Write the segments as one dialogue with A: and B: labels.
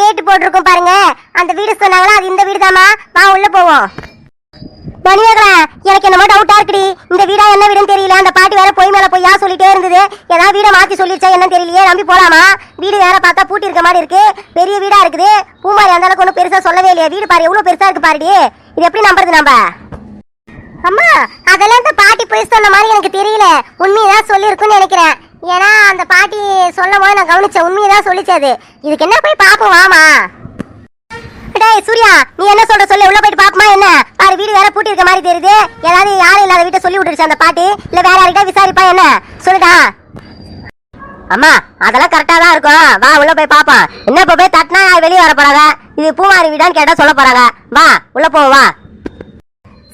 A: கேட்டு போட்டிருக்கோம் பாருங்க. அந்த வீடு சொன்னாங்களா அது இந்த வீடு தாமா வா உள்ள போவோம். மணிமேகலா எனக்கு என்னமோ டவுட்டா இருக்குடி. இந்த வீடா என்ன வீடுன்னு தெரியல. அந்த பாட்டி வேற பொய் மேல பொய்யா சொல்லிட்டே இருந்தது. ஏதாவது வீடை மாத்தி சொல்லிருச்சா என்னன்னு தெரியலையே. நம்பி போலாமா? வீடு வேற பார்த்தா பூட்டி இருக்க மாதிரி இருக்கு. பெரிய வீடா இருக்குது. பூமாரி அந்த அளவுக்கு ஒன்றும் பெருசா சொல்லவே இல்லையா. வீடு பாரு எவ்வளவு பெருசா இருக்கு பாருடி. இது எப்படி நம்புறது நம்ம? அம்மா அதெல்லாம் இந்த பாட்டி போய் சொன்ன மாதிரி எனக்கு தெரியல. உண்மையதான் சொல்லியிருக்குன்னு நினைக்கிறேன். ஏன்னா அந்த பாட்டி சொல்லும் போது நான் கவனிச்ச உண்மையதான் தான் அது. இதுக்கு என்ன போய் பாப்போம் வாமா. டேய் சூர்யா நீ என்ன சொல்ற சொல்லு. உள்ள போயிட்டு பாப்பமா என்ன? பாரு வீடு வேற பூட்டி இருக்க மாதிரி தெரியுது. ஏதாவது யாரும் இல்லாத வீட்டை சொல்லி விட்டுருச்சு அந்த பாட்டி. இல்ல வேற யார்கிட்ட விசாரிப்பா என்ன? சொல்லுடா. அம்மா அதெல்லாம் கரெக்டா தான் இருக்கும். வா உள்ள போய் பாப்போம் என்ன இப்ப போய் தட்டினா வெளியே வர போறாங்க இது பூமாரி வீடான்னு கேட்டா சொல்ல போறாங்க வா உள்ள போவோம் வா.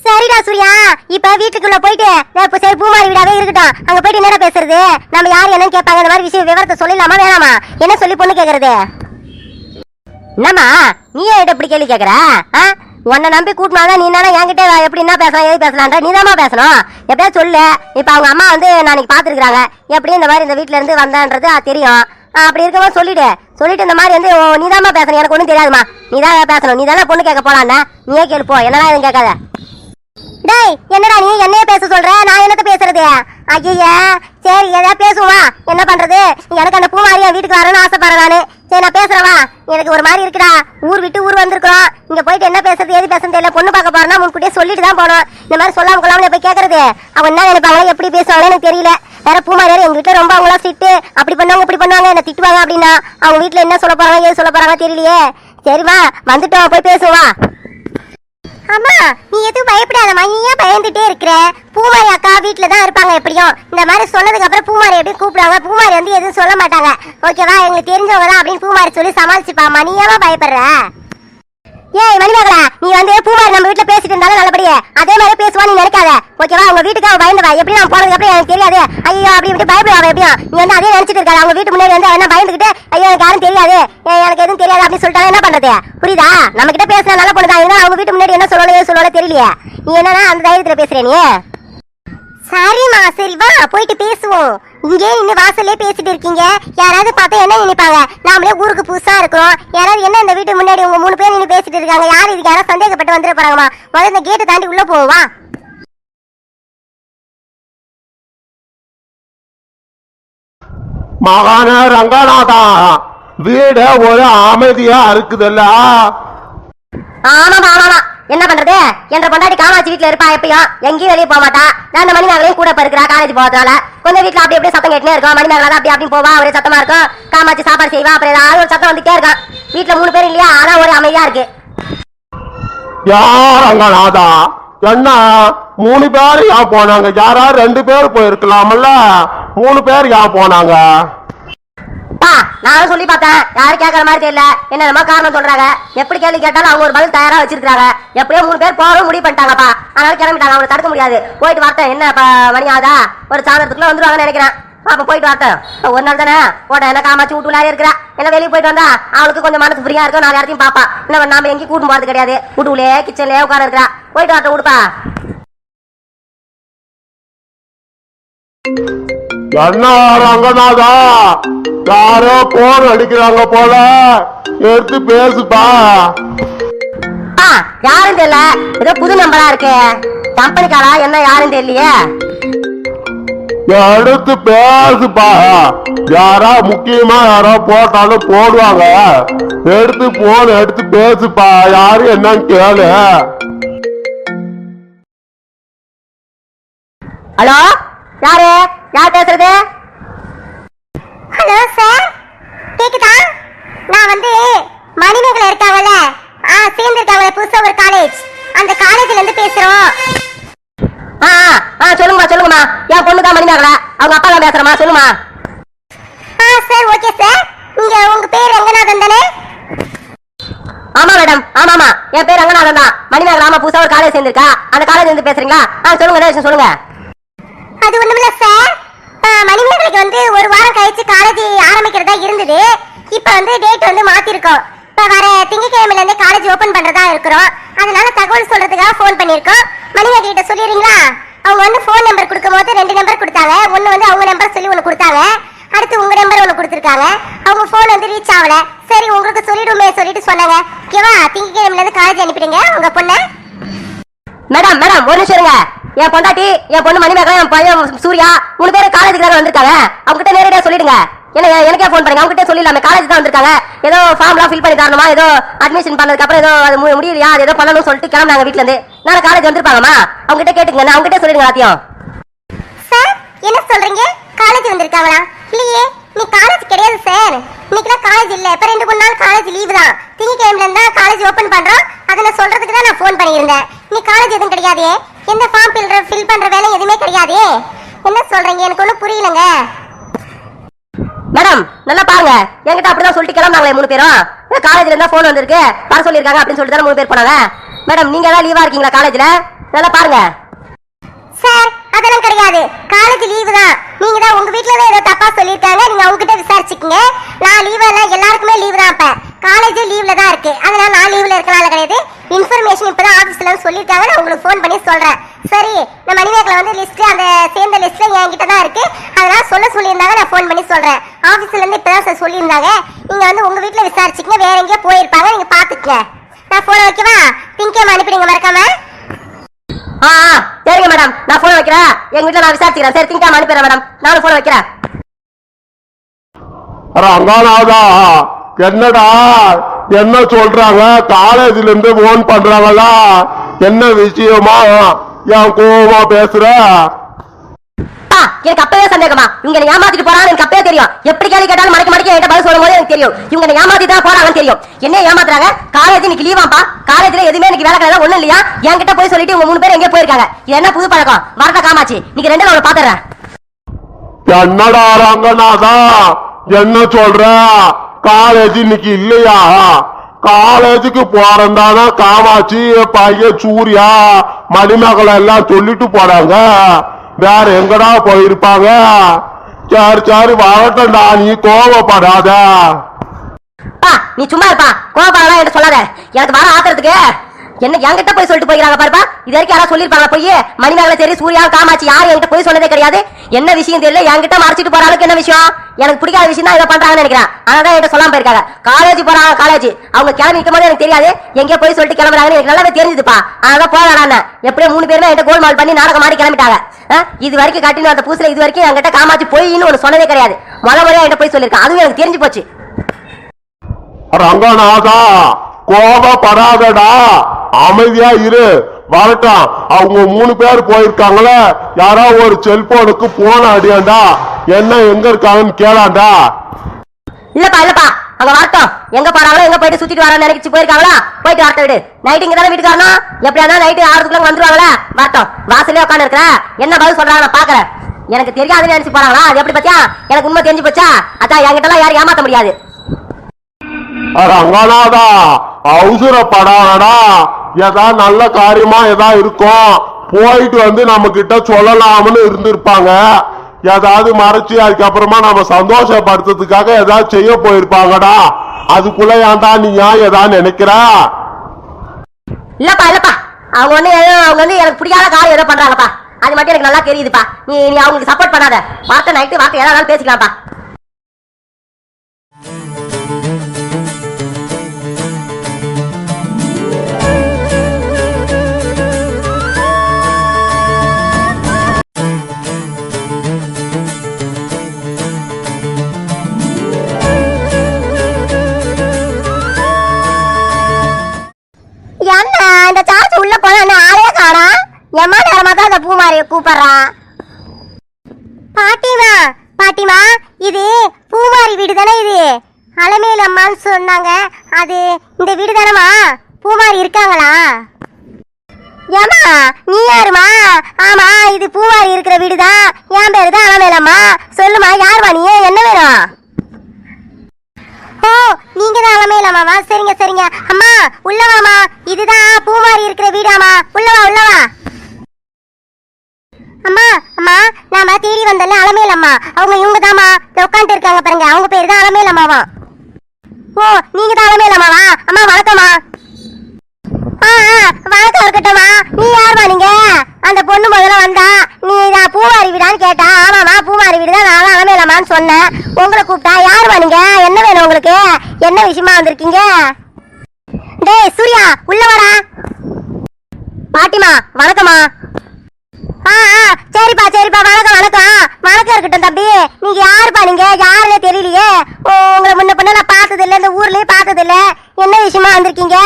A: சரிடா சூர்யா. இப்ப வீட்டுக்குள்ள போயிட்டு இப்ப சரி பூமாரி வீடாவே இருக்கட்டும். அங்க போயிட்டு என்னடா பேசுறது? நம்ம யார் என்னன்னு கேட்பாங்க இந்த மாதிரி விஷயம் விவரத்தை சொல்லலாமா வேணாமா? என்ன சொல்லி பொண்ணு கேக்குறது? என்னம்மா? நீ ஏன் இப்படி கேள்வி கேக்குற? ஆ? உன்னை நம்பி கூட்டினாதான் நீ என்ன என்கிட்ட எப்படி என்ன பேசலாம் எது பேசலான்ற நீ பேசணும். எப்படியா சொல்லு. இப்ப அவங்க அம்மா வந்து நாளைக்கு பாத்துருக்காங்க எப்படி இந்த மாதிரி இந்த வீட்ல இருந்து வந்தான்றது அது தெரியும். அப்படி இருக்கவும் சொல்லிடு. சொல்லிட்டு இந்த மாதிரி வந்து நீ பேசணும் எனக்கு ஒன்றும் தெரியாதுமா நீ தான் பேசணும். நீ தானே பொண்ணு கேட்க போலான்னா. நீயே கேள்வி போ. என்னடா எதுவும் கேட்காத. டேய் என்னடா நீ என்னைய பேச சொல்ற? நான் என்னத்த பேசுறது? ஐயா சரி ஏதாவது பேசுவா என்ன பண்றது? எனக்கு அந்த பூமாரியா வீட்டுக்கு வரணும்னு ஆசைப்படுறேன் நானு. சரி நான் பேசுறவா எனக்கு ஒரு மாதிரி இருக்குடா. ஊர் விட்டு ஊர் வந்திருக்கோம் இங்க போயிட்டு என்ன பேசுறது ஏது பேசுறது தெரியல. பொண்ணு பார்க்க போறேன்னா முன்கூட்டியே சொல்லிட்டு தான் போனோம் இந்த மாதிரி சொல்லாம கொள்ளாம போய் கேக்குறது. அவன் என்ன நினைப்பாங்களோ எப்படி பேசுவாங்கன்னு எனக்கு தெரியல. வேற பூமாரியார் எங்க வீட்டுல ரொம்ப அவங்களா திட்டு அப்படி பண்ணுவாங்க இப்படி பண்ணுவாங்க என்ன திட்டுவாங்க அப்படின்னா. அவங்க வீட்டுல என்ன சொல்ல போறாங்க ஏது சொல்ல போறாங்க தெரியலையே. சரிவா வந்துட்டோம் போய் பேசுவா அம்மா நீ எதுவும் பயப்படாதம்மா. நீ ஏன் பயந்துட்டே இருக்கிற. பூமாரி அக்கா வீட்டில் தான் இருப்பாங்க எப்படியும். இந்த மாதிரி சொன்னதுக்கு அப்புறம் பூமாரி எப்படி கூப்பிடுவாங்க. பூமாரி வந்து எதுவும் சொல்ல மாட்டாங்க. ஓகேவா? எங்களுக்கு தெரிஞ்சவங்க தான் அப்படின்னு பூமாரி சொல்லி சமாளிச்சுப்பாம்மா. நீ ஏமா பயப்படுற? ஏய் மணிமகளா நீ வந்து பூமாரி நம்ம வீட்டுல பேசிட்டு இருந்தாலும் நல்லபடியே? அதே மாதிரி பேசுவா நீ நினைக்காத. ஓகேவா உங்க வீட்டுக்கு அவ பயந்துவா எப்படி நான் போனதுக்கு எப்படி எனக்கு தெரியாது? ஐயோ அப்படி இப்படி பயப்படுவா அவ எப்படியும்? நீ வந்து அதே நினைச்சிட்டு இருக்காது. அவங்க வீட்டு முன்னாடி வந்து என்ன பயந்துக்கிட்டு ஐயோ எனக்கு யாரும் தெரியாது. எனக்கு எதுவும் தெரியாது அப்படின்னு சொல்லிட்டாலும் என்ன பண்றது? புரியுதா? நம்ம கிட்ட பேசுனா நல்ல பொண்ணு தான் அவங்க வீட்டு முன்னாடி என்ன சொல்லணும் சொல்லணும் தெரியலையே. நீ என்னன்னா அந்த தைரியத்துல பேசுற நீ? சரிம்மா சரி வா போயிட்டு பேசுவோம். இங்கே நின்று வாசல்லே பேசிட்டு இருக்கீங்க. யாராவது பார்த்தா என்ன நினைப்பாங்க? நாமளே ஊருக்கு புதுசா இருக்கிறோம். யாராவது என்ன இந்த வீட்டு முன்னாடி உங்க மூணு பேர் நின்று பேசிட்டு இருக்காங்க? யார் இதுக்கு யாராவது சந்தேகப்பட்டு வந்துட போறாங்கம்மா? முதல்ல இந்த கேட்டை தாண்டி உள்ள போவோம் வா.
B: மகான ரங்கநாதா வீட ஒரு அமைதியா இருக்குதுல்ல
A: ஆமா ஆமா. என்ன பண்றது? என்ற பொண்டாட்டி காமாட்சி வீட்டுல இருப்பா எப்பயும் எங்கேயும் வெளியே போக மாட்டா. நான் மணி மணிமேகலையும் கூட இப்ப இருக்கிறா காலேஜ் போகிறதால கொஞ்சம் வீட்டுல அப்படி அப்படியே சத்தம் கேட்டுனே இருக்கும். மணி தான் அப்படி அப்படி போவா ஒரே சத்தமா இருக்கும். காமாட்சி சாப்பாடு செய்வா அப்புறம் ஏதாவது ஒரு சத்தம் வந்துட்டே இருக்கும். வீட்டுல மூணு பேர் இல்லையா? ஆனா ஒரு அமைதியா இருக்கு.
B: யாரங்கநாதா என்ன? மூணு பேர் யா போனாங்க? யாரா? ரெண்டு பேர் போயிருக்கலாம்ல. மூணு பேர் யா போனாங்க?
A: நானும் சொல்லி பார்த்தேன். யாரும் கேட்கற மாதிரி தெரியல. என்னென்னமோ காரணம் சொல்றாங்க. எப்படி கேள்வி கேட்டாலும் அவங்க ஒரு பதில் தயாரா வச்சிருக்காங்க எப்படியோ மூணு பேர் போறோம் முடிவு பண்ணிட்டாங்கப்பா. அதனால கிளம்பிட்டாங்க. அவங்களை தடுக்க முடியாது. போயிட்டு வரட்டேன் என்ன மணி ஆகுதா? ஒரு சாதனத்துக்குள்ள வந்துருவாங்கன்னு நினைக்கிறேன். அப்ப போயிட்டு வரட்டும் ஒரு நாள் தானே? போட்டேன் என்ன காமாச்சு வீட்டுலாரே இருக்கிறா? என்ன வெளியே போயிட்டு வந்தா? அவளுக்கு கொஞ்சம் மனசு ஃப்ரீயா இருக்கும் நாலு இடத்தையும் பாப்பா. இன்னும் நாம எங்கேயும் கூட்டு போறது கிடையாது. வீட்டுக்குள்ளே கிச்சன்லயே உட்கார இருக்கிறா. போயிட்டு வரட்டும் விடுப்பா
B: என்ன ரங்கநாதா யாரோ போன் அடிக்கிறாங்க போல. எடுத்து பேசுப்பா.
A: ஆ யாரும் தெரியல. ஏதோ புது நம்பரா இருக்கு. கம்பெனிக்காரா என்ன யாரும் தெரியலையே.
B: எடுத்து பேசுப்பா. யாரா முக்கியமா யாரோ போட்டாலும் போடுவாங்க. எடுத்து போன் எடுத்து பேசுப்பா. யாரு என்னன்னு கேளு.
A: ஹலோ யாரு? யார் பேசுறது? ஹலோ சார் கேக்குதா? நான் வந்து மணிமேகலை இருக்காங்கல்ல ஆ சேர்ந்துருக்காங்களே புதுசா ஒரு காலேஜ் அந்த காலேஜ்ல இருந்து பேசுறோம். ஆ ஆ, சொல்லுங்கம்மா சொல்லுங்கம்மா. என் பொண்ணு தான் மணிமேகலை. அவங்க அப்பா தான் பேசுறமா சொல்லுமா. ஆ சார் ஓகே சார் நீங்க உங்க பேர் ரங்கநாதன் தானே? ஆமா மேடம் ஆமா ஆமா. என் பேர் ரங்கநாதன் தான். மணிமேகலை ஆமா புதுசா ஒரு காலேஜ் சேர்ந்திருக்கா. அந்த காலேஜ் இருந்து பேசுறீங்களா? ஆ சொல்லுங்க சொல்லுங்க. அது ஒண்ணுமில்ல சார் மணிமேகலைக்கு வந்து ஒரு வாரம் கழிச்சு காலேஜ் ஆரம்பிக்கிறதா இருந்தது. இப்போ வந்து டேட் வந்து மாத்திருக்கோம். இப்போ வர திங்கக்கிழமையில இருந்து காலேஜ் ஓபன் பண்றதா இருக்கிறோம். அதனால தகவல் சொல்றதுக்காக ஃபோன் பண்ணியிருக்கோம். மணிமேகலை கிட்ட சொல்லிடுறீங்களா? அவங்க வந்து ஃபோன் நம்பர் கொடுக்கும்போது ரெண்டு நம்பர் கொடுத்தாங்க. ஒன்னு வந்து அவங்க நம்பர் சொல்லி ஒன்று கொடுத்தாங்க. அடுத்து உங்க நம்பர் ஒன்று கொடுத்துருக்காங்க. அவங்க ஃபோன் வந்து ரீச் ஆகல. சரி உங்களுக்கு சொல்லிடுமே சொல்லிட்டு சொன்னாங்க. ஓகேவா? திங்கக்கிழமையில இருந்து காலேஜ் அனுப்பிடுங்க உங்க பொண்ணை.
C: மேடம் மேடம் ஒரு நிமிஷம் இருங்க. என் பொண்டாட்டி என் பொண்ணு மணிமேகலை என் பையன் சூர்யா மூணு பேரும் காலேஜுக்கு தானே வந்திருக்காங்க. அவங்ககிட்ட நேரடியாக சொல்லிடுங்க. என்ன எனக்கே ஃபோன் பண்ணுங்க. அவங்ககிட்ட சொல்லிடலாமே. காலேஜ் தான் வந்திருக்காங்க. ஏதோ ஃபார்ம்லாம் ஃபில் பண்ணி தரணுமா? ஏதோ அட்மிஷன் பண்ணதுக்கு அப்புறம் ஏதோ அது முடியலையா? அது ஏதோ பண்ணணும்னு சொல்லிட்டு கிளம்புனாங்க வீட்டிலேருந்து இருந்து நாளை காலேஜ் வந்திருப்பாங்கம்மா. அவங்ககிட்ட கேட்டுங்க நான் அவங்ககிட்ட சொல்லிடுங்க எல்லாத்தையும்.
A: சார் என்ன சொல்றீங்க? காலேஜ் வந்திருக்காங்களா? இல்லையே. நீ காலேஜ் கிடையாது சார் இன்னைக்குலாம் காலேஜ் இல்ல. இப்ப ரெண்டு மூணு நாள் காலேஜ் லீவு தான். திங்கக்கிழமையில இருந்தா காலேஜ் ஓபன் பண்றோம். அதை நான் சொல்றதுக்கு தான் நான் ஃபோன் பண்ணியிருந்தேன். நீ காலேஜ் எதுவும் கிடையாதே. எந்த ஃபார்ம் ஃபில் ஃபில் பண்ற வேலை எதுவுமே கிடையாதே. என்ன சொல்றீங்க? எனக்கு ஒன்றும் புரியலங்க.
C: மேடம் நல்லா பாருங்க. என்கிட்ட அப்படிதான் சொல்லிட்டு கிளம்புனாங்களே மூணு பேரும். காலேஜ்ல இருந்தா ஃபோன் வந்திருக்கு. வர சொல்லியிருக்காங்க அப்படின்னு சொல்லிட்டு தானே மூணு பேர் போனாங்க. மேடம் நீங்க ஏதாவது லீவா இருக்கீங்களா காலேஜ்ல நல்லா பாருங்க.
A: சார் அதெல்லாம் கிடையாது. காலேஜ் லீவு தான். நீங்க தான் உங்க வீட்ல தான் ஏதோ தப்பா சொல்லியிருக்காங்க. நீங்க அவங்க கிட்ட விசாரிச்சுக்கங்க. நான் லீவ் இல்ல எல்லாருக்குமே லீவு தான் அப்ப. காலேஜ் லீவ்ல தான் இருக்கு. அதனால நான் லீவ்ல இருக்கனால கிடையாது. இன்ஃபர்மேஷன் இப்பதான் ஆபீஸ்ல இருந்து சொல்லியிருக்காங்க. நான் உங்களுக்கு ஃபோன் பண்ணி சொல்றேன். சரி இந்த மணிமேகலை வந்து லிஸ்ட் அந்த சேர்ந்த லிஸ்ட்ல என்கிட்ட தான் இருக்கு. அதனால சொல்ல சொல்லியிருந்தாங்க நான் ஃபோன் பண்ணி சொல்றேன். ஆபீஸ்ல இருந்து இப்பதான் சார் சொல்லியிருந்தாங்க. நீங்க வந்து உங்க வீட்ல விசாரிச்சுக்கங்க. வேற எங்கேயோ போயிருப்பாங்க. நீங்க பாத்துக்கங்க நான் போன வைக்கவா? பிங்கேம் அனுப்பிடுங்க மறக்காம.
C: ஆ ஆ, சரிங்க மேடம். நான் போன் வைக்கிறேன். எங்க வீட்டுல நான் விசாரிச்சுக்கிறேன். சரி திங்காம அனுப்பிடுறேன் மேடம். நானும் போன் வைக்கிறேன்.
B: ரங்கநாதா என்னடா? என்ன சொல்றாங்க? காலேஜ்ல இருந்து போன் பண்றாங்களா என்ன விஷயமா? என் கோவமா பேசுற?
C: ஆ எனக்கு அப்பவே சந்தேகமா? இவங்க ஏமாத்திட்டு போறாங்க எனக்கு அப்பவே தெரியும். எப்படி கேள்வி கேட்டாலும் மடக்க மடக்கி என்கிட்ட பதில் சொல்லும் போது எனக்கு தெரியும். இவங்க என்னை ஏமாத்திட்டு தான் போறாங்கன்னு தெரியும். என்ன ஏமாத்துறாங்க? காலேஜ் இன்னைக்கு லீவாப்பா காலேஜ்ல எதுவுமே எனக்கு வேலை கிடையாது ஒண்ணும் இல்லையா? என்கிட்ட போய் சொல்லிட்டு உங்க மூணு பேர் எங்கே போயிருக்காங்க? இது என்ன புது பழக்கம்? வரத காமாச்சு நீங்க ரெண்டு நான் பாத்துறேன்
B: என்னடா ரங்கநாதா? என்ன சொல்ற? காலேஜ் இன்னைக்கு இல்லையா? காலேஜுக்கு போறந்தானா காமாட்சி பையன் சூர்யா மணிமகளை எல்லாம் சொல்லிட்டு போறாங்க வேற எங்கடா போயிருப்பாங்க? சரி சரி வரட்டும்டா நீ கோவப்படாத.
C: பா நீ சும்மா இருப்பா. கோபப்படலாம் என்கிட்ட சொல்லாத. எனக்கு வர ஆத்துறதுக்கு என்ன என்கிட்ட போய் சொல்லிட்டு போயிருக்காங்க பாருப்பா. இது வரைக்கும் யாராவது சொல்லிருப்பாங்க போய் மணிமேகலை சரி சூர்யா காமாட்சி யாரும் என்கிட்ட போய் சொன்னதே கிடையாது. என்ன விஷயம் தெரியல? என்கிட்ட மறைச்சிட்டு போற அளவுக்கு என்ன விஷயம்? எனக்கு பிடிக்காத விஷயம் தான் இதை பண்றாங்கன்னு நினைக்கிறேன். அதான் என்கிட்ட சொல்லாம போயிருக்காங்க. காலேஜ் போறாங்க காலேஜ் அவங்க கிளம்பி நிற்கும் போது எனக்கு தெரியாது. எங்கேயோ போய் சொல்லிட்டு கிளம்புறாங்கன்னு எனக்கு நல்லாவே தெரிஞ்சுதுப்பா. அதனால போகலான்னு எப்படியும் மூணு பேருமே என்கிட்ட கோல்மால் பண்ணி நாடகம் மாடி கிளம்பிட்டாங்க. இது வரைக்கும் கட்டின அந்த பூசில இது வரைக்கும் என்கிட்ட காமாச்சு போயின்னு ஒன்று சொன்னதே கிடையாது. முத முறையா என்கிட்ட போய் சொல்லியிருக்கேன். அதுவும் எனக்கு தெரிஞ்சு போச்சு.
B: ரங்கநாதா கோபப்படாதடா. அமைதியா இரு. வரட்டும். அவங்க மூணு பேர் போயிருக்காங்களே. யாரோ ஒரு செல்போனுக்கு போன அடியாண்டா. என்ன எங்க இருக்காங்கன்னு கேளாண்டா?
C: இல்லப்பா இல்லப்பா. அங்க வரட்டும். எங்க போறாங்களோ எங்க போயிட்டு சுத்திட்டு வர நினைச்சு போயிருக்காங்களா போயிட்டு வரட்ட விடு. நைட் இங்க தானே வீட்டுக்கு வரணும் எப்படியா நைட்டு ஆறுக்குள்ள வந்துருவாங்களா? வரட்டும். வாசலே உட்காந்து இருக்கிற என்ன பதில் சொல்றாங்க நான் பாக்குறேன் எனக்கு தெரியாதுன்னு நினைச்சு போறாங்களா? அது எப்படி பத்தியா எனக்கு உண்மை தெரிஞ்சு போச்சா? அதான் என்கிட்ட எல்லாம் யாரும் ஏமாத்த முடியாது.
B: ரங்கநாதா அவசரப்படாதடா ஏதா நல்ல காரியமா ஏதா இருக்கும். போயிட்டு வந்து நம்ம கிட்ட சொல்லலாம்னு இருந்திருப்பாங்க. ஏதாவது மறைச்சு அதுக்கப்புறமா நம்ம சந்தோஷப்படுத்துறதுக்காக ஏதாவது செய்ய போயிருப்பாங்கடா. அதுக்குள்ள ஏன்டா நீ ஏன் ஏதாவது நினைக்கிற?
C: இல்லப்பா இல்லப்பா. அவங்க வந்து அவங்க வந்து எனக்கு பிடிக்காத காலம் ஏதோ பண்றாங்கப்பா. அது மட்டும் எனக்கு நல்லா தெரியுதுப்பா. நீ நீ அவங்களுக்கு சப்போர்ட் பண்ணாத. வார்த்தை நைட்டு வார்த்தை ஏதாவது பேசிக்கலாம்ப்பா.
A: இந்த சார்ஜ் உள்ள போனா நான் ஆளே காணா? எம்மா நேரமா தான் அந்த பூமாரிய கூப்பிடுறான் பாட்டிமா பாட்டிமா இது பூமாரி வீடு தானே இது? அலமேல் அம்மான்னு சொன்னாங்க. அது இந்த வீடு தானேமா பூமாரி இருக்காங்களா? ஏமா நீ யாருமா? ஆமா இது பூமாரி இருக்கிற வீடு தான் என் பேரு தான் அலமேலம்மா சொல்லுமா யாருமா நீ? என்ன வேணும்? ஓ நீங்க தான் அலமையிலாமாவா சரிங்க சரிங்க. அம்மா உள்ள வாமா இதுதான் பூமாரி இருக்கிற வீடாமா உள்ள வா உள்ள வா. அம்மா அம்மா நாம தேடி வந்தல அலமேல் அம்மா. அவங்க இவங்க தாமா உட்காந்துட்டு இருக்காங்க பாருங்க. அவங்க பேரு தான் அலமேல் அம்மாவா? ஓ நீங்க தான் அலமேல் அம்மாவா? அம்மா வணக்கம்மா. ஆ ஆ, வணக்கம் இருக்கட்டும்மா. நீ யாருமா நீங்க? அந்த பொண்ணு முதல்ல வந்தா நீ நான் பூவாரி வீடான்னு கேட்டா ஆமாமா பூவாரி வீடு தான் நான் அலமேலம்மான்னு சொன்னேன். உங்களை கூப்பிட்டா யாருமா நீங்க என்ன வேணும் உங்களுக்கு? என்ன விஷயமா வந்திருக்கீங்க? டேய் சூர்யா உள்ள வாடா. பாட்டிமா வணக்கம்மா. ஆ ஆ, சரிப்பா சரிப்பா வணக்கம் வணக்கம். வணக்கம் இருக்கட்டும் தம்பி. நீங்க யாருப்பா நீங்க யாருன்னு தெரியலையே. ஓ, உங்களை முன்ன பின்ன நான் பார்த்தது இந்த ஊர்லயே பார்த்தது என்ன விஷயமா வந்திருக்கீங்க?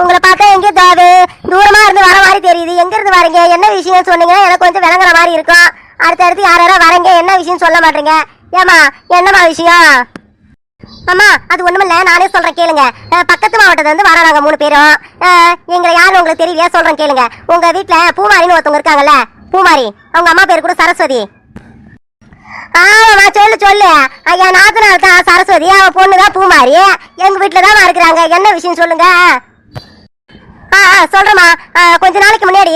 A: உங்களை பார்த்தா எங்க தாது தூரமா இருந்து வர மாதிரி தெரியுது எங்கிருந்து வரீங்க? என்ன விஷயம் சொன்னீங்கன்னா எனக்கு கொஞ்சம் விளங்குற மாதிரி இருக்கும் அடுத்தடுத்து யார் யாரோ வரீங்க? என்ன விஷயம் சொல்ல மாட்டீங்க? ஏமா என்னம்மா விஷயம்? அம்மா அது ஒண்ணுமில்ல. நானே சொல்றேன் கேளுங்க. பக்கத்து மாவட்டத்துல இருந்து வராங்க நாங்க மூணு பேரும். எங்களை யாரும் உங்களுக்கு தெரியலையா? சொல்றேன் கேளுங்க. உங்க வீட்ல பூமாரின்னு ஒருத்தவங்க இருக்காங்கல்ல? பூமாரி. அவங்க அம்மா பேர் கூட சரஸ்வதி. ஆமாம்மா சொல்லு சொல்லு. ஐயா நாத்தனார் தான் சரஸ்வதி. அவன் பொண்ணு தான் பூமாரி. எங்க வீட்டுல தான் இருக்கிறாங்க. என்ன விஷயம் சொல்லுங்க? ஆ ஆ, சொல்றேம்மா. கொஞ்ச நாளைக்கு முன்னாடி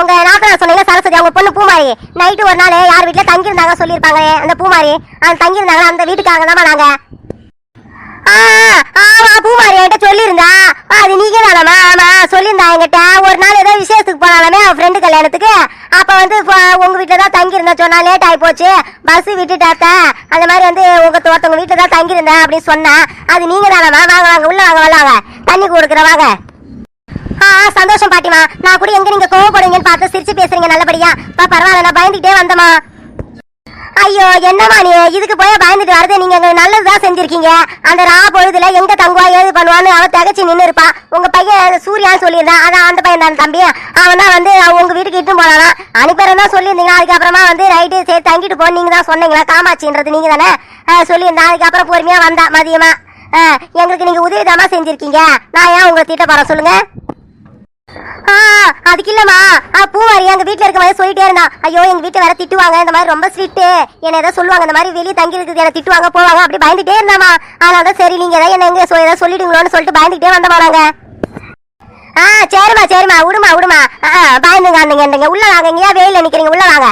A: உங்க நாத்தனார் சொன்னீங்க சரஸ்வதி அவங்க பொண்ணு பூமாரி. நைட்டு ஒரு நாள் யார் வீட்டுல தங்கியிருந்தாங்க சொல்லியிருப்பாங்க அந்த பூமாரி. அந்த தங்கியிருந்தாங்க அந்த வீட்டுக்காக தான் நாங்க. ஆ, ஆமா பூமாரி என்கிட்ட சொல்லியிருந்தா. அது நீங்க தானம்மா? ஆமா சொல்லியிருந்தா என்கிட்ட. ஒரு நாள் ஏதோ விசேஷத்துக்கு போனாலுமே அவன் ஃப்ரெண்டு கல்யாணத்துக்கு. அப்ப வந்து உங்க வீட்டுல தான் தங்கியிருந்தேன் சொன்னா லேட் ஆகி போச்சு. பஸ் விட்டுட்டாத்த அந்த மாதிரி வந்து உங்க ஒருத்தவங்க வீட்டுல தான் தங்கியிருந்தேன் அப்படின்னு சொன்னா அது நீங்க தானம்மா? வாங்க வாங்க உள்ள வாங்க வாங்க தண்ணி கொடுக்குற வாங்க. ஆ ஆ, சந்தோஷம் பாட்டிமா. நான் கூட எங்க நீங்க கோவப்படுவீங்கன்னு பார்த்து சிரிச்சு பேசுறீங்க நல்லபடியா. பா பரவாயில்ல நான் பயந்துகிட்டே வந்தமா ஐயோ என்னம்மா நீ? இதுக்கு போய் பயந்துட்டு வரது? நீங்க நல்லதுதான் செஞ்சிருக்கீங்க. அந்த ரா பொழுதுல எங்க தங்குவா ஏது பண்ணுவான்னு அவன் தகச்சு நின்று இருப்பா உங்க பையன் சூர்யான்னு சொல்லியிருந்தான் அதான் அந்த பையன் தான் தம்பி. அவன் தான் வந்து அவன் உங்க வீட்டுக்கு இட்டு போனானா. அனுப்பிறேன் தான் சொல்லியிருந்தீங்க. அதுக்கப்புறமா வந்து ரைட்டு சரி தங்கிட்டு போ நீங்க தான் சொன்னீங்களா? காமாட்சின்றது நீங்க தானே? சொல்லியிருந்தான் அதுக்கப்புறம் பொறுமையா வந்தா மதியமா. ஆ, எங்களுக்கு நீங்க உதவிதமா செஞ்சிருக்கீங்க. நான் ஏன் உங்களை திட்ட போறேன்? சொல்லுங்க. அதுக்கு இல்லம்மா. ஆ, பூவாரி எங்க வீட்டுல இருக்க மாதிரி சொல்லிட்டே இருந்தான் ஐயோ எங்க வீட்டுல வேற திட்டுவாங்க இந்த மாதிரி ரொம்ப ஸ்ட்ரிக்ட் என்ன ஏதாவது சொல்லுவாங்க இந்த மாதிரி வெளியே தங்கி இருக்குது என்ன திட்டுவாங்க போவாங்க அப்படி பயந்துட்டே இருந்தாமா அதனால தான் சரி நீங்க ஏதாவது என்ன எங்க சொ- ஏதாவது சொல்லிடுங்களோன்னு சொல்லிட்டு பயந்துட்டே வந்தமா நாங்க. ஆ சரிம்மா சரிம்மா விடுமா விடுமா ஆ, பயந்துங்க அந்தங்க உள்ள வாங்க இங்கேயா வெயில நிக்கிறீங்க உள்ள வாங்க.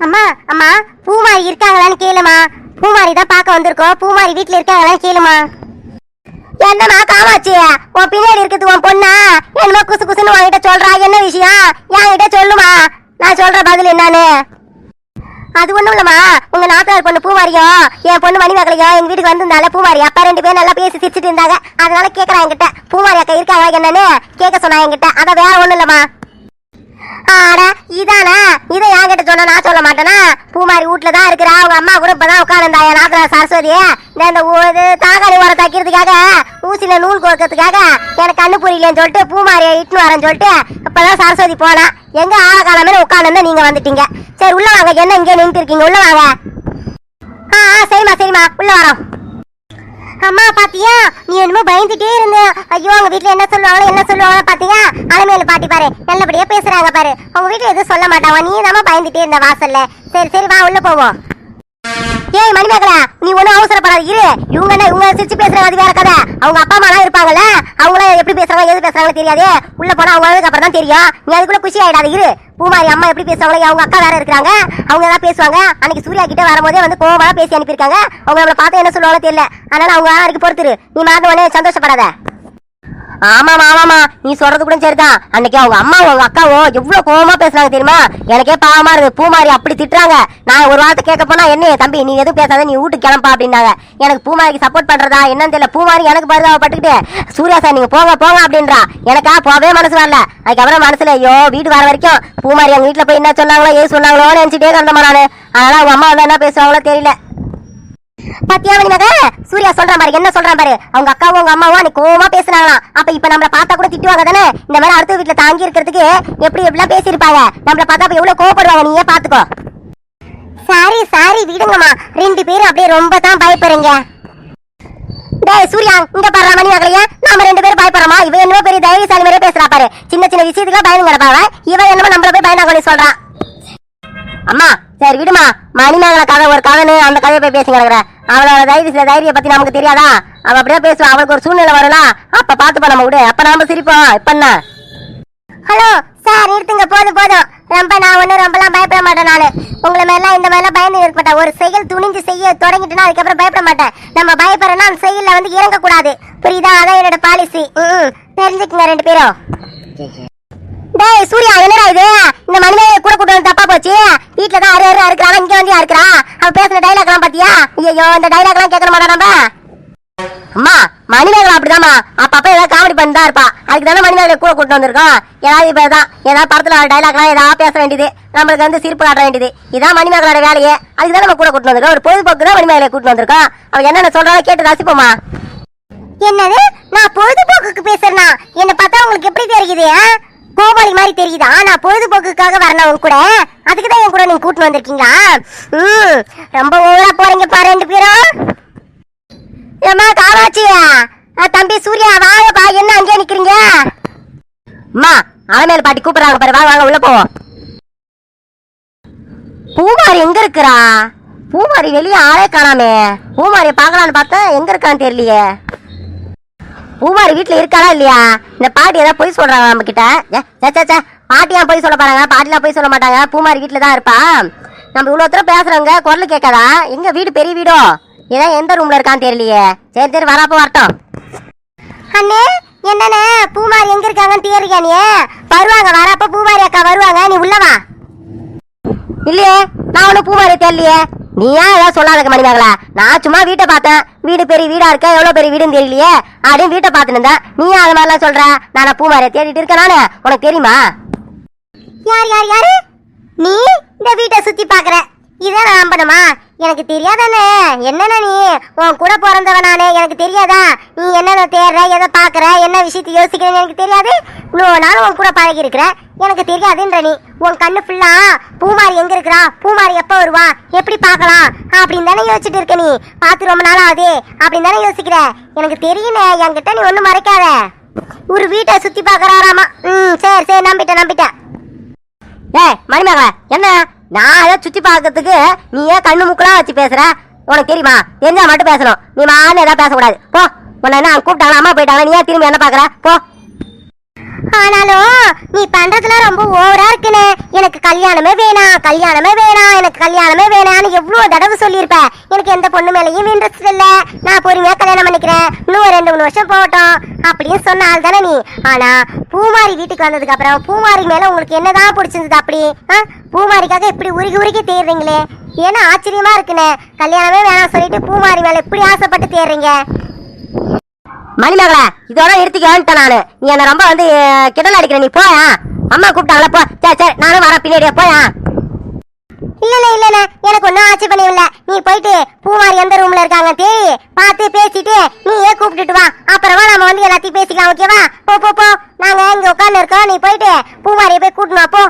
A: அம்மா அம்மா பூமாரி இருக்காங்களான்னு கேளுமா பூமாரி தான் பார்க்க வந்திருக்கோம். பூமாரி வீட்டில் இருக்காங்களான்னு கேளுமா என்னம்மா காமாச்சி உன் பின்னாடி இருக்குது உன் பொண்ணா? என்னமோ குசு குசுன்னு உன்கிட்ட சொல்றா. என்ன விஷயம்? என்கிட்ட சொல்லுமா. நான் சொல்ற பதில் என்னன்னு? அது ஒண்ணும் இல்லம்மா. உங்க நாத்தனார் பொண்ணு பூமாரியோ என் பொண்ணு மணிமகளையும் எங்க வீட்டுக்கு வந்திருந்தால பூமாரி. அப்பா ரெண்டு பேரும் நல்லா பேசி சிரிச்சிட்டு இருந்தாங்க. அதனால கேக்குறா என்கிட்ட. பூமாரி அக்கா இருக்காங்க என்னன்னு? கேட்க சொன்னா என்கிட்ட. அதான் வேற ஒண்ணும் இல்லம்மா. ஆட இதானா இதை என்கிட்ட சொன்னா நான் சொல்ல மாட்டேனா பூமாரி வீட்ல தான் இருக்கிறா அவங்க அம்மா கூட இப்பதான் உட்காந்துருந்தா என் நாத்துல சரஸ்வதி இந்த இந்த ஊ- இது தாகாளி உரம் தைக்கிறதுக்காக ஊசியில நூல் கோக்கிறதுக்காக எனக்கு கண்ணு புரியலன்னு சொல்லிட்டு பூமாரியை இட்டுன்னு வரேன்னு சொல்லிட்டு இப்பதான் சரஸ்வதி போனா எங்க ஆள காலமே உட்காந்து நீங்க வந்துட்டீங்க. சரி உள்ள வாங்க. என்ன இங்கே நின்று இருக்கீங்க? உள்ள வாங்க. ஆ ஆ, சரிம்மா சரிம்மா. உள்ள வரோம். அம்மா பாத்தியா? நீ என்னமோ பயந்துட்டே இருந்த. ஐயோ அவங்க வீட்டுல என்ன சொல்லுவாங்க என்ன சொல்லுவாங்க பாத்தியா? அலமேல பாட்டி பாரு நல்லபடியா பேசுறாங்க பாரு. அவங்க வீட்டுல எதுவும் சொல்ல மாட்டாங்க. நீ தான் பயந்துட்டே இருந்த வாசல்ல. சரி சரி வா உள்ள போவோம். ஏய் மணிமேகலா நீ ஒன்னும் அவசரம் இரு இவங்க என்ன இவங்க சிரிச்சு பேசுறாங்க அது வேற கதை. அவங்க அப்பா அம்மாலாம் இருப்பாங்கல்ல? அவங்கள எப்படி பேசுறாங்க எது பேசுறாங்க தெரியாது. உள்ள போனா அவங்க அப்புறம் தான் தெரியும். நீ அதுக்குள்ள குஷி ஆயிடாது இரு. பூமாரி அம்மா எப்படி பேசுவாங்களோ அவங்க அக்கா வேற இருக்கிறாங்க. அவங்க ஏதாவது பேசுவாங்க. அன்னைக்கு சூர்யா கிட்ட வரும்போதே வந்து கோவமா பேசி அனுப்பியிருக்காங்க. அவங்க நம்மளை பார்த்து என்ன சொல்லுவாங்களோ தெரியல. அதனால அவங்க வரைக்கும் பொறுத்துரு. நீ மாதிரி உடனே சந்தோஷப்படாத. ஆமாமா ஆமாமா நீ சொல்றது கூட சரிதான். அன்னைக்கு அவங்க அம்மா அவங்க அக்காவோ எவ்வளவு கோவமா பேசுறாங்க தெரியுமா? எனக்கே பாவமா இருக்கு பூமாரி அப்படி திட்டுறாங்க. நான் ஒரு வார்த்தை கேட்க போனா என்ன தம்பி நீ எதுவும் பேசாத நீ வீட்டுக்கு கிளம்பா அப்படின்னாங்க. எனக்கு பூமாரிக்கு சப்போர்ட் பண்றதா என்னன்னு தெரியல. பூமாரி எனக்கு பரிதாபப்பட்டுக்கிட்டு சூர்யா சார் நீங்க போங்க போங்க அப்படின்றா. எனக்கா போகவே மனசு வரல. அதுக்கப்புறம் மனசுல ஐயோ வீட்டு வர வரைக்கும் பூமாரி எங்க வீட்டுல போய் என்ன சொன்னாங்களோ ஏது சொன்னாங்களோ நினைச்சிட்டே கிடந்தமா நானு. அதனால அவங்க அம்மா வந்து என்ன பேசுவாங்களோ தெரியல. பத்தியா மணிமக சூர்யா சொல்றான் பாரு என்ன சொல்றான் பாரு? அவங்க அக்காவும் அவங்க அம்மாவும் அன்னைக்கு கோவமா பேசுனாங்களாம். அப்ப இப்ப நம்மள பார்த்தா கூட திட்டுவாங்க தானே? இந்த மாதிரி அடுத்த வீட்டுல தாங்கி இருக்கிறதுக்கு எப்படி எப்படிலாம் பேசியிருப்பாங்க? நம்மள பார்த்தா அப்ப எவ்வளவு கோவப்படுவாங்க நீயே பாத்துக்கோ சாரி சாரி விடுங்கம்மா. ரெண்டு பேரும் அப்படியே ரொம்ப தான் பயப்படுறீங்க. டேய் சூர்யா இங்க பாரு மணி மகளையே. நாம ரெண்டு பேரும் பயப்படுறோமா? இவன் என்னமோ பெரிய தைரியசாலி மாதிரியே பேசுறா பாரு. சின்ன சின்ன விஷயத்துக்கு பயந்து கிடப்பாவ இவன் என்னமோ நம்மள போய் பயந்தாங்கன்னு சொல்றான் அம்மா சரி விடுமா. மணிமேகலை கதை ஒரு கதைன்னு அந்த கதையை போய் பேசி கிடக்குற. அவளோட தைரிய தைரிய பத்தி நமக்கு தெரியாதா? அவ அப்படியே பேசுவா. அவளுக்கு ஒரு சூழ்நிலை வரலாம் அப்ப பாத்துப்பா நம்ம விடு அப்ப நாம சிரிப்போம். இப்ப என்ன? ஹலோ சார் நிறுத்துங்க போதும் போதும். ரொம்ப நான் ஒன்றும் ரொம்பலாம் பயப்பட மாட்டேன் நான். உங்களை மாதிரிலாம் இந்த மாதிரிலாம் பயந்து இருக்க மாட்டேன் ஒரு செயல் துணிஞ்சு செய்ய தொடங்கிட்டுனா அதுக்கப்புறம் பயப்பட மாட்டேன். நம்ம பயப்படுறோம்னா அந்த செயலில் வந்து இறங்கக்கூடாது. புரியுதா? அதான் என்னோட பாலிசி ம் தெரிஞ்சுக்குங்க ரெண்டு பேரும். டேய் சூர்யா என்னடா இது? இந்த மணிமேக கூட கூட்டு வந்து தப்பா போச்சு. வீட்ல தான் அரு அரு அறுக்கிறான் இங்க வந்து அறுக்கிறா அவன் பேசுன டைலாக் எல்லாம் பாத்தியா? ஐயோ இந்த டைலாக் எல்லாம் கேட்க மாட்டா நம்ம?
C: அம்மா மணிமேகலை அப்படிதாம்மா. அப்பப்ப ஏதாவது காமெடி பண்ணி தான் இருப்பா. அதுக்கு தானே மணிமேகலை கூட கூட்டு வந்திருக்கோம். ஏதாவது இப்ப தான் ஏதாவது படத்துல டைலாக்லாம் ஏதாவது பேச வேண்டியது. நம்மளுக்கு வந்து சிரிப்பு காட்ட வேண்டியது. இதான் மணிமேகலோட வேலையே. அதுக்கு தான் நம்ம கூட கூட்டு வந்திருக்கோம். ஒரு பொழுதுபோக்கு தான் மணிமேகலை கூட்டு வந்திருக்கோம். அவன் என்னென்ன சொல்றாலும் கேட்டு ரசிப்போமா
A: என்னது? நான் பொழுதுபோக்குக்கு பேசுறேன்னா என்ன பார்த்தா உங்களுக்கு எப்படி தெரியுது கோபாலி மாதிரி தெரியுதா? நான் பொழுதுபோக்குக்காக வரணும் உன் கூட. அதுக்கு தான் என் கூட நீங்க கூட்டு வந்திருக்கீங்களா? ம். ரொம்ப ஓவரா போறீங்க பா ரெண்டு பேரும். ஏம்மா காவாச்சியா தம்பி சூர்யா வாங்கப்பா. என்ன அங்கேயே நிக்கிறீங்க?
C: அம்மா அலமேல் பாட்டி கூப்பிடுறாங்க பாரு. வாங்க வாங்க உள்ள போவோம் பூமாரி எங்க இருக்கிறா? பூமாரி வெளியே ஆளே காணாமே. பூமாரியை பார்க்கலான்னு பார்த்தா எங்க இருக்கான்னு தெரியலையே. பூமாரி வீட்ல இருக்காளா இல்லையா? இந்த பாட்டி ஏதாவது பொய் சொல்றாங்க நம்ம கிட்ட ஏ, சே, பாட்டியா பொய் சொல்ல போறாங்க பாட்டிலாம் பொய் சொல்ல மாட்டாங்க. பூமாரி வீட்டில் தான் இருப்பா. நம்ம இவ்வளோ தூரம் பேசுறோங்க குரல் கேட்காதா? எங்க வீடு பெரிய வீடோ? ஏதாவது எந்த ரூம்ல இருக்கான்னு தெரியலையே. சரி சரி வரப்போ வரட்டும்.
A: அண்ணே என்னண்ணே? பூமாரி எங்க இருக்காங்கன்னு தேடுறியா நீ? வருவாங்க வரப்ப பூமாரி அக்கா வருவாங்க. நீ உள்ளவா
C: இல்லையே நான் ஒன்றும் பூமாரி தெரியலையே நீ ஏன் ஏதாவது சொல்லாதக்க மணிமேகலா. நான் சும்மா வீட்டை பார்த்தேன். வீடு பெரிய வீடா இருக்க எவ்வளவு பெரிய வீடுன்னு தெரியலையே. அப்படின்னு வீட்டை பார்த்துட்டு இருந்தேன் நீ ஏன் அது மாதிரிலாம் சொல்ற? நான் பூமாரியை தேடிட்டு இருக்கேன் நானு. உனக்கு தெரியுமா?
A: யார் யார் யாரு? நீ இந்த வீட்டை சுத்தி பாக்குற இதான் நான் நம்பணுமா எனக்கு தெரியாதானே? என்னென்ன நீ? உன் கூட பிறந்தவ நானே. எனக்கு தெரியாதா? நீ என்னென்ன தேடுற எதை பார்க்குற என்ன விஷயத்தை யோசிக்கிறேன்னு எனக்கு தெரியாது. இவ்வளோ நாள் உன் கூட பழகி இருக்கிற எனக்கு தெரியாதுன்ற நீ. உன் கண்ணு ஃபுல்லா பூமாரி எங்க இருக்கிறா? பூமாரி எப்போ வருவா? எப்படி பார்க்கலாம்? அப்படின்னு தானே யோசிச்சுட்டு இருக்க நீ. பார்த்து ரொம்ப நாள் ஆகுது அப்படின்னு தானே யோசிக்கிற. எனக்கு தெரியல என்கிட்ட நீ ஒன்றும் மறைக்காத. ஒரு வீட்டை சுத்தி பார்க்கறாராமா. ம் சரி சரி நம்பிட்டேன் நம்பிட்டேன்.
C: ஏய் மணிமேகலை என்ன? நான் ஏதோ சுத்தி பார்க்கறதுக்கு நீ ஏன் கண்ணு முக்கெல்லாம் வச்சு பேசுற? உனக்கு தெரியுமா? தெரிஞ்சா மட்டும் பேசணும். நீ மான்னு ஏதாவது பேசக்கூடாது. போ. உன்னை என்ன கூப்பிட்டாங்களா அம்மா போயிட்டாங்களா நீ ஏன் திரும்பி என்ன பார்க்குற? போ.
A: ஆனாலும் நீ பண்றதுல ரொம்ப ஓவரா இருக்குன்னு. எனக்கு கல்யாணமே வேணாம் கல்யாணமே வேணாம் எனக்கு கல்யாணமே வேணாம்னு எவ்வளவு தடவை சொல்லியிருப்ப. எனக்கு எந்த பொண்ணு மேலேயும் இன்ட்ரெஸ்ட் இல்ல. நான் பொறுமையா கல்யாணம் பண்ணிக்கிறேன். இன்னும் ரெண்டு மூணு வருஷம் போகட்டும் அப்படின்னு சொன்ன ஆள் தானே நீ. ஆனா பூமாரி வீட்டுக்கு வந்ததுக்கு அப்புறம் பூமாரி மேல உங்களுக்கு என்னதான் பிடிச்சிருந்தது அப்படி? பூமாரிக்காக இப்படி உருகி உருகி தேடுறீங்களே ஏன்னா ஆச்சரியமா இருக்குண்ணே கல்யாணமே வேணாம் சொல்லிட்டு பூமாரி மேல இப்படி ஆசைப்பட்டு தேடுறீங்க
C: மணிமேகலை இதோட நிறுத்திக்கலான்ட்டேன் நானு. நீ என்ன ரொம்ப வந்து அஹ், கிண்டல் அடிக்கிற நீ போயா? அம்மா கூப்பிட்டாங்களா போ. சரி சரி நானும் வரேன் பின்னாடியே போயா?
A: இல்லண்ணே இல்லண்ணே எனக்கு ஒன்றும் ஆட்சேபணம் இல்ல நீ போயிட்டு பூமாரி எந்த ரூம்ல இருக்காங்க தேடி பார்த்து பேசிட்டு நீ ஏன் கூப்பிட்டுட்டு வா. அப்புறமா நம்ம வந்து எல்லாத்தையும் பேசிக்கலாம் ஓகேவா போ போ போ. நாங்க இங்க உட்கார்ந்து இருக்கோம். நீ போயிட்டு பூமாரியை போய் கூட்டினு போ.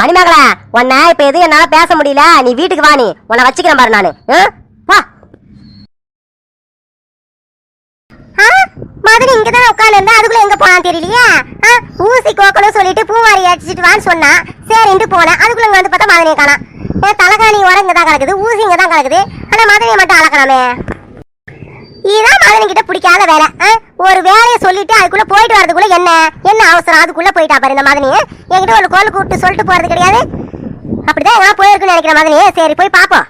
C: மணிமேகலை உன்னை இப்ப எதுவும் என்னால பேச முடியல. நீ வீட்டுக்கு வா நீ. உன்னை வச்சுக்கிறேன் பாரு நானு ஆ? வா
A: ஆ மதுரை இங்க தான் உட்கார்ந்து இருந்தா அதுக்குள்ள எங்க போனான்னு தெரியலையே? ஆ ஊசி கோக்கணும் சொல்லிட்டு பூவாரி அடிச்சிட்டு வான்னு சொன்னா சரின்ட்டு போனேன். அதுக்குள்ள இங்க வந்து பார்த்தா மதுரையை காணாம். ஏன் தலைகாணி உரம் இங்க தான் கிடக்குது ஊசி இங்க தான் கிடக்குது. ஆனா மதுரையை மட்டும் அளக்கலாமே. இதுதான் மதுரை கிட்ட பிடிக்காத வேலை. ஆ? ஒரு வேலையை சொல்லிட்டு அதுக்குள்ள போயிட்டு வரதுக்குள்ள என்ன? என்ன அவசரம்? அதுக்குள்ள போயிட்டா பாரு இந்த மதனி என்கிட்ட ஒரு கோல் கூப்பிட்டு சொல்லிட்டு போறது கிடையாது. அப்படிதான் எங்கன்னா போயிருக்குன்னு நினைக்கிற மதனி சரி போய் பாப்போம்